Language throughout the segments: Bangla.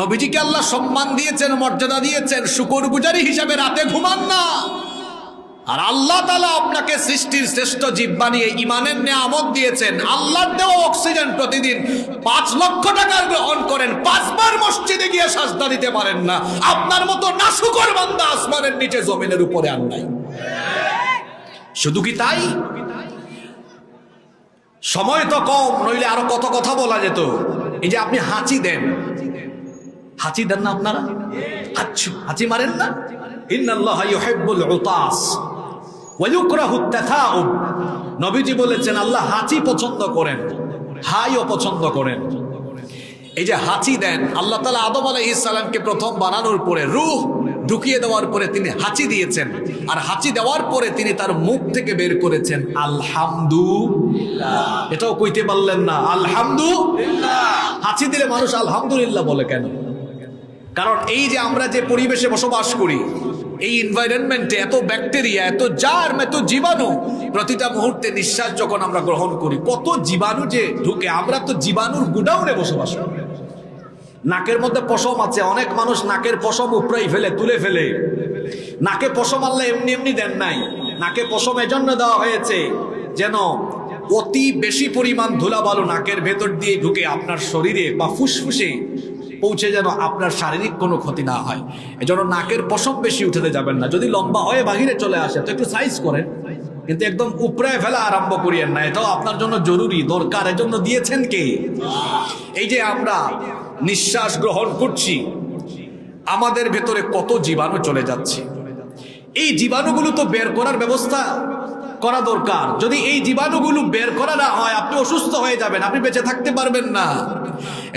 নবীজিকে আল্লাহ সম্মান দিয়েছেন, মর্যাদা দিয়েছেন, শুকর গুজারি হিসাবে রাতে ঘুমান না। আর আল্লাহ তালা আপনাকে সৃষ্টির শ্রেষ্ঠ জীব বানিয়ে ইমানের নেয়ামত দিয়েছেন। আল্লাহর দেওয়া অক্সিজেন প্রতিদিন পাঁচ লক্ষ টাকা গ্রহণ করেন। পাঁচবার মসজিদে গিয়ে সাজদা দিতে পারেন না। আপনার মতো নাশুকর বান্দা আসমানের নিচে জমিনের উপরে আর নাই। শুধু কি তাই? সময় তো কম, নইলে আরও কত কথা বলা যেত। এই যে আপনি হাঁচি দেন হাঁচি দেন না আপনারা? হাচ্ছু হাঁচি মারেন না? বলেছেন, আল্লাহ হাঁচি পছন্দ করেন পছন্দ করেন। এই যে হাঁচি দেন, আল্লাহ তালা আদম প্রথম বানানোর পরে ঢুকিয়ে দেওয়ার পরে তিনি হাঁচি দিয়েছেন। আর হাঁচি দেওয়ার পরে তিনি তার মুখ থেকে বের করেছেন আলহামদু এটাও কইতে পারলেন না আলহামদু হাঁচি দিলে মানুষ আলহামদুলিল্লাহ বলে কেন? কারণ এই যে আমরা যে পরিবেশে বসবাস করি, এই এনভায়রনমেন্টে এত ব্যাকটেরিয়া এত জার্ম এত জীবাণু, প্রতিটা মুহূর্তে নিঃশ্বাস যখন আমরা গ্রহণ করি, কত জীবাণু যে ঢুকে, আমরা তো জীবাণুর গুডাউনে বসবাস করি। নাকের মধ্যে পশম আছে, অনেক মানুষ নাকের পশম উপরাই ফেলে, তুলে ফেলে। নাকে পশম আল্লাহ এমনি এমনি দেন নাই। নাকে পশম এজন্য দেওয়া হয়েছে যেন অতি বেশি পরিমাণ ধুলাবালু নাকের ভেতর দিয়ে ঢুকে আপনার শরীরে বা ফুসফুসে পৌঁছে যেন আপনার শারীরিক কোনো ক্ষতি না হয়। এজন্য নাকের পশম বেশি উঠেতে যাবেন না। যদি লম্বা হয়ে বাহিরে চলে আসে, তো একটু সাইজ করেন। কিন্তু একদম উপরে ফেলা আরম্ভ করিয়েন না। এটাও আপনার জন্য জরুরি, দরকার। এজন্য দিয়েছেন কে? এই যে আমরা নিঃশ্বাস গ্রহণ করছি, আমাদের ভেতরে কত জীবাণু চলে যাচ্ছে। এই জীবাণুগুলো তো বের করার ব্যবস্থা করা দরকার। যদি এই জীবাণুগুলো বের করা না হয় আপনি অসুস্থ হয়ে যাবেন আপনি বেঁচে থাকতে পারবেন না।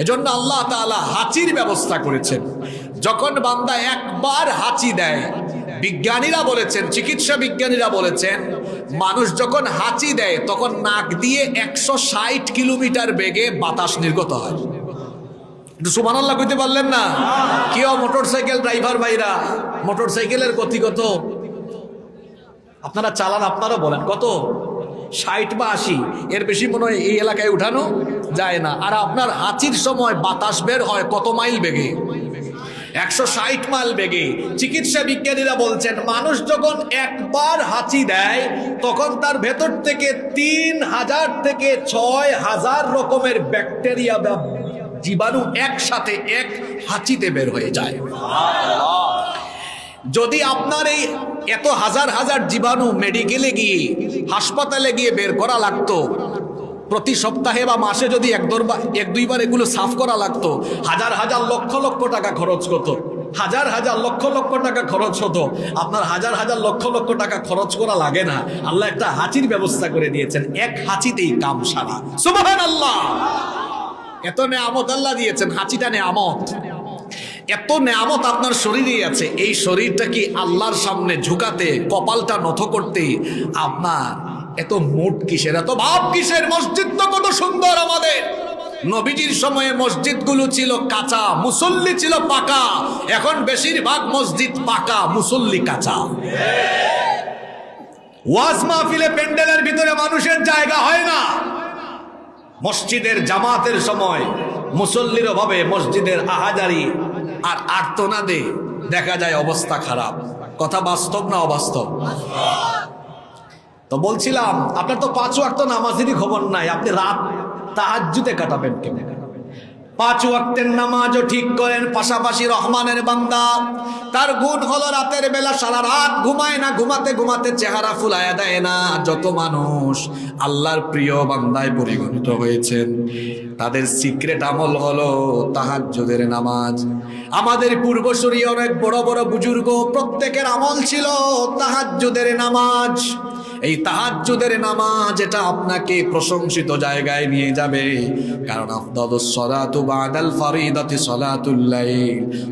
এজন্য আল্লাহ তাআলা হাঁচির ব্যবস্থা করেছেন। যখন বান্দা একবার হাঁচি দেয় বিজ্ঞানীরা বলেছেন চিকিৎসা বিজ্ঞানীরা বলেছেন মানুষ যখন হাঁচি দেয় তখন নাক দিয়ে একশো ষাট কিলোমিটার বেগে বাতাস নির্গত হয়। একটু সুবহানাল্লাহ কইতে পারলেন না? কেউ মোটর সাইকেল ড্রাইভার ভাইরা? মোটর সাইকেলের গতি কত আপনারা চালান আপনারা বলেন। কত? ষাট বা আশি। এর বেশি মনে হয় এই এলাকায় উঠানো যায় না। আর আপনার হাঁচির সময় বাতাস বের হয় কত মাইল বেগে? একশো ষাট মাইল বেগে। চিকিৎসা বিজ্ঞানীরা বলছেন, মানুষ যখন একবার হাঁচি দেয়, তখন তার ভেতর থেকে তিন হাজার থেকে ছয় হাজার রকমের ব্যাকটেরিয়া বা জীবাণু একসাথে এক হাঁচিতে বের হয়ে যায়। যদি আপনার এই এত হাজার হাজার জীবাণু মেডিকেলে গিয়ে, হাসপাতালে গিয়ে বের করা লাগতো। প্রতি সপ্তাহে বা মাসে যদি এক দরবার এক দুইবার এগুলো সাফ করা লাগতো, হাজার হাজার লক্ষ লক্ষ টাকা খরচ করতো। হাজার হাজার লক্ষ লক্ষ টাকা খরচ হতো। আপনার হাজার হাজার লক্ষ লক্ষ টাকা খরচ করা লাগে না। আল্লাহ একটা হাঁচির ব্যবস্থা করে দিয়েছেন। এক হাঁচিতেই কাম সারা। সুবহান আল্লাহ এত নেয়ামত আল্লাহ দিয়েছেন, হাঁচিটা নেয়ামত। এত নেয়ামত আপনার শরীরেই আছে, এই শরীরটা কি আল্লাহর সামনে ঝুকাতে, কপালটা নথ করতে? আপনার এত মুড কিসের? এত ভাব কিসের? মসজিদ তো কত সুন্দর আমাদের। নবীজির সময়ে মসজিদগুলো ছিল কাঁচা, মুসল্লি ছিল পাকা। এখন বেশিরভাগ মসজিদ পাকা, মুসল্লি কাঁচা। ওয়াজ মাহফিলে প্যান্ডেলের ভিতরে মানুষের জায়গা হয় না। মসজিদের জামাতের সময় মুসল্লির অভাবে মসজিদের আহাজারি আর আর্তনাদে দেখা যায় অবস্থা খারাপ। কথা বাস্তব না অবাস্তব? তো বলছিলাম, আপনার তো পাঁচ ওয়াক্ত নামাজেরই খবর নাই, আপনি রাত তাহাজুতে কাটাবেন কেমন? পাঁচ ওয়াক্তের নামাজও ঠিক করেন, পাশাপাশি রহমানের বান্দা। তার গুণ হলো রাতের বেলা সারা রাত ঘুমায় না, ঘুমাতে ঘুমাতে চেহারা ফুলায়া দেয় না। যত মানুষ আল্লাহর প্রিয় বান্দায় পরিগণিত হয়েছেন, তাদের সিক্রেট আমল হলো তাহাজ্জুদের নামাজ। আমাদের পূর্বসূরি অনেক বড় বড় বুজুর্গ, প্রত্যেকের আমল ছিল তাহাজ্জুদের নামাজ। এই তাহাজ্জুদের নামাজ এটা আপনাকে প্রশংসিত জায়গায় নিয়ে যাবে। কারণ বাদাল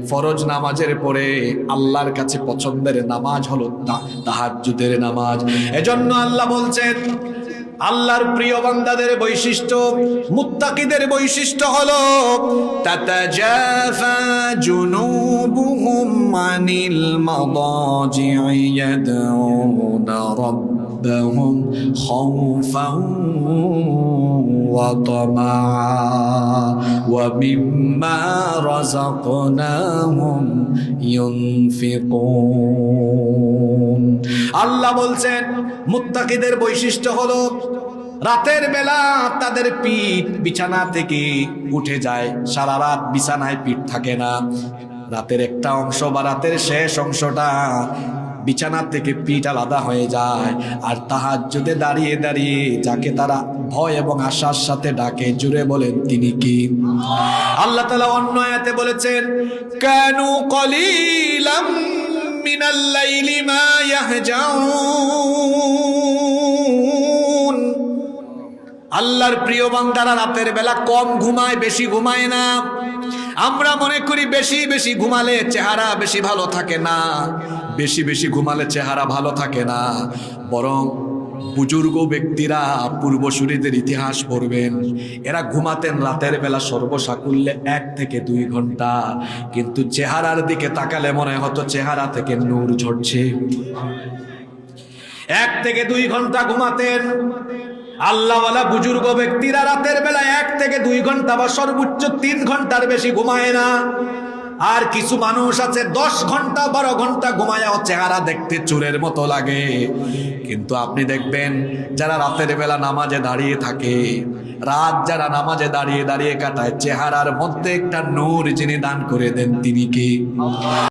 ফরজ নামাজের পরে আল্লাহর কাছে পছন্দের নামাজ হলো তাহাজ্জুদের নামাজ। এজন্য আল্লাহ বলছেন, আল্লাহর প্রিয় বান্দাদের বৈশিষ্ট্য, মুত্তাকিদের বৈশিষ্ট্য হলো, তাতাজাফা জুনুবুহুম আনিল মাদাজি'i ইয়াদউনা রাব্বাহুম ربهم خوفا وطمعا ومما رزقناهم ينفقون আল্লাহ বলছেন মুত্তাকিদের বৈশিষ্ট্য হলো রাতের বেলা তাদের পিঠ বিছানা থেকে উঠে যায় সারা রাত বিছানায় পিঠ থাকে না রাতের একটা অংশ বা রাতের শেষ অংশটা বিছানা থেকে পিঠ আলাদা হয়ে যায়। আর তাহার যদি দাঁড়িয়ে দাঁড়িয়ে যাকে তারা ভয় এবং আশার সাথে ডাকে, জুড়ে বলেন, তিনি কি? আল্লাহ তালা অন্য আয়াতে বলেছেন, কেন কলিলাম আল্লাহর প্রিয় বান্দারা রাতের বেলা কম ঘুমায়, বেশি ঘুমায় না। আমরা মনে করি বেশি বেশি ঘুমালে চেহারা বেশি ভালো থাকে না। বেশি বেশি ঘুমালে চেহারা ভালো থাকে না। বরং বুজুর্গ ব্যক্তিরা পূর্বসূরীদের ইতিহাস পড়বেন। এরা ঘুমাতেন রাতের বেলা সর্বসাকুল্যে এক থেকে দুই ঘণ্টা। কিন্তু চেহারার দিকে তাকালে মনে হতো চেহারা থেকে নূর ঝরছে। এক থেকে দুই ঘণ্টা ঘুমাতেন। আল্লাহওয়ালা বুজুর্গ ব্যক্তিরা রাতের বেলা এক থেকে দুই ঘণ্টা বা সর্বোচ্চ তিন ঘণ্টার বেশি ঘুমায় না। আর কিছু মানুষ আছে, দশ ঘণ্টা, বারো ঘণ্টা ঘুমায় চেহারা দেখতে চুরের মতো লাগে। কিন্তু আপনি দেখবেন, যারা রাতের বেলা নামাজে দাঁড়িয়ে থাকে, রাত যারা নামাজে দাঁড়িয়ে দাঁড়িয়ে কাটায়, চেহারার মধ্যে একটা নূর যিনি দান করে দেন তিনি কি?